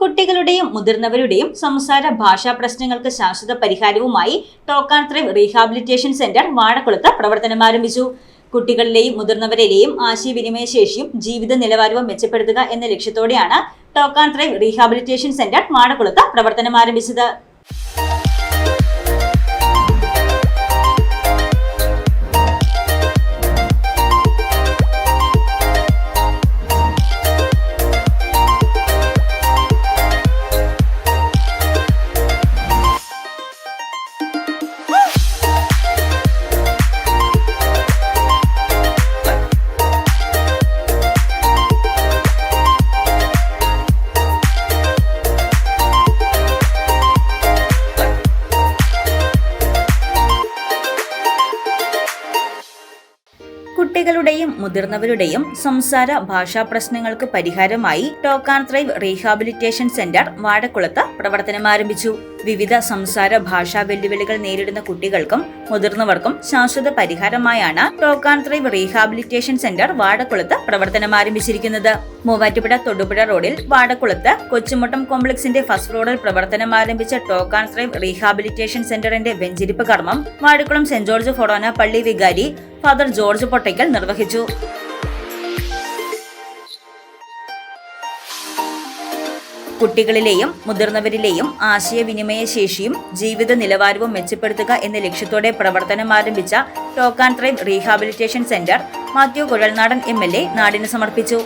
കുട്ടികളുടെയും മുതിർന്നവരുടെയും സംസാര ഭാഷാ പ്രശ്നങ്ങൾക്ക് ശാശ്വത പരിഹാരവുമായി talk and thrive rehabilitation centre വാഴക്കുളത്ത് പ്രവർത്തനം ആരംഭിച്ചു. കുട്ടികളിലെയും മുതിർന്നവരിലെയും ആശയവിനിമയ ശേഷിയും ജീവിത നിലവാരവും മെച്ചപ്പെടുത്തുക എന്ന ലക്ഷ്യത്തോടെയാണ് talk and thrive rehabilitation centre വാഴക്കുളത്ത് പ്രവർത്തനം ആരംഭിച്ചത്. കുട്ടികളുടെയും മുതിർന്നവരുടെയും സംസാര ഭാഷാ പ്രശ്നങ്ങൾക്ക് പരിഹാരമായി talk and thrive rehabilitation centre വാഴക്കുളത്ത് പ്രവർത്തനം ആരംഭിച്ചു. വിവിധ സംസാര ഭാഷാ വെല്ലുവിളികൾ നേരിടുന്ന കുട്ടികൾക്കും മുതിർന്നവർക്കും ശാശ്വത പരിഹാരമായാണ് talk and thrive rehabilitation centre വാടക്കുളത്ത് പ്രവർത്തനം ആരംഭിച്ചിരിക്കുന്നത്. മൂവാറ്റുപുഴ തൊടുപുഴ റോഡിൽ വാടക്കുളത്ത് കൊച്ചുമുട്ടം കോംപ്ലക്സിന്റെ ഫസ്റ്റ് റോഡിൽ പ്രവർത്തനം ആരംഭിച്ച ആൻഡ് ത്രൈവ് റീഹാബിലിറ്റേഷൻ സെന്ററിന്റെ വെഞ്ചിരിപ്പ് കർമ്മം വാടക്കുളം സെന്റ് ജോർജ് ഫൊറോന പള്ളി വികാരി ഫാദർ ജോർജ് പൊട്ടയ്ക്കൽ നിർവഹിച്ചു. കുട്ടികളിലെയും മുതിർന്നവരിലെയും ആശയവിനിമയ ശേഷിയും ജീവിത നിലവാരവും മെച്ചപ്പെടുത്തുക എന്ന ലക്ഷ്യത്തോടെ പ്രവർത്തനം ആരംഭിച്ച talk and thrive rehabilitation centre Mathew Kuzhalnadan M L A നാടിന് സമർപ്പിച്ചു.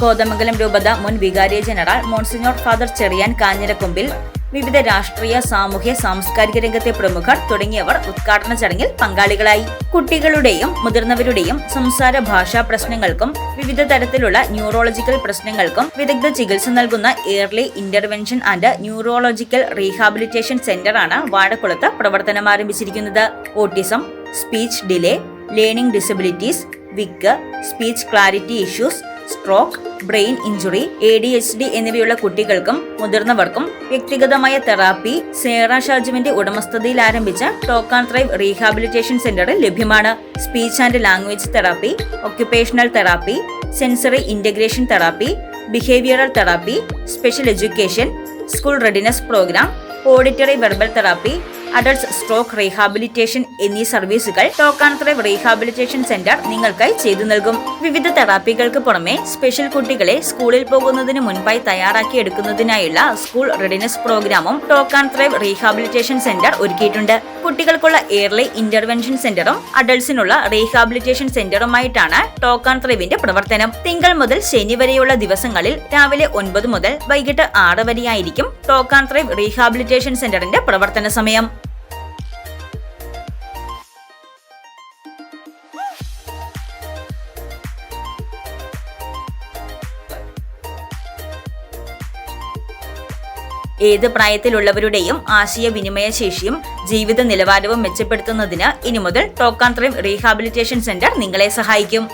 കോതമംഗലം രൂപത മുൻ വികാരി general monsignor father Cherian Kanjirakombil വിവിധ രാഷ്ട്രീയ സാമൂഹ്യ സാംസ്കാരിക രംഗത്തെ പ്രമുഖർ തുടങ്ങിയവർ ഉദ്ഘാടന ചടങ്ങിൽ പങ്കാളികളായി. കുട്ടികളുടെയും മുതിർന്നവരുടെയും സംസാര ഭാഷാ പ്രശ്നങ്ങൾക്കും വിവിധ തരത്തിലുള്ള ന്യൂറോളജിക്കൽ പ്രശ്നങ്ങൾക്കും വിദഗ്ധ ചികിത്സ നൽകുന്ന early intervention and neurological rehabilitation സെന്ററാണ് വാഴക്കുളത്ത് പ്രവർത്തനം ആരംഭിച്ചിരിക്കുന്നത്. Autism speech delay learning disabilities wick speech clarity issues stroke brain injury A D H D എന്നിവയുള്ള കുട്ടികൾക്കും മുതിർന്നവർക്കും വ്യക്തിഗതമായ തെറാപ്പി സേറ ഷാജുവിന്റെ ഉടമസ്ഥതയിൽ ആരംഭിച്ച ടോക്ക് ആൻഡ് ത്രൈവ് റീഹാബിലിറ്റേഷൻ സെന്ററിൽ ലഭ്യമാണ്. Speech and language therapy occupational therapy sensory integration therapy behavioural therapy special education school readiness programme auditory verbal therapy adults stroke rehabilitation എന്നീ സർവീസുകൾ ടോക്കാനത്ര rehabilitation centre നിങ്ങൾക്കായി ചെയ്തു നൽകും. വിവിധ തെറാപ്പികൾക്ക് പുറമെ സ്പെഷ്യൽ കുട്ടികളെ സ്കൂളിൽ പോകുന്നതിന് മുൻപായി തയ്യാറാക്കി എടുക്കുന്നതിനായുള്ള സ്കൂൾ റെഡിനെസ് പ്രോഗ്രാമും ടോക്കാനത്ര റീഹാബിലിറ്റേഷൻ സെന്റർ ഒരുക്കിയിട്ടുണ്ട്. കുട്ടികൾക്കുള്ള എയർലി ഇന്റർവെൻഷൻ സെന്ററും അഡൾട്ട്സിനുള്ള റീഹാബിലിറ്റേഷൻ സെന്ററുമായിട്ടാണ് ടോക്കാൻ ത്രൈവിന്റെ പ്രവർത്തനം. തിങ്കൾ മുതൽ ശനി വരെയുള്ള ദിവസങ്ങളിൽ രാവിലെ ഒൻപത് മുതൽ വൈകിട്ട് ആറ് വരെയായിരിക്കും ടോക്കാൻ ത്രൈവ് റീഹാബിലിറ്റേഷൻ സെന്ററിന്റെ പ്രവർത്തന സമയം. ഏത് പ്രായത്തിലുള്ളവരുടെയും ആശയവിനിമയ ശേഷിയും ജീവിത നിലവാരവും മെച്ചപ്പെടുത്തുന്നതിന് ഇനി മുതൽ ടോക്കാൻ റീഹാബിലിറ്റേഷൻ സെന്റർ നിങ്ങളെ സഹായിക്കും.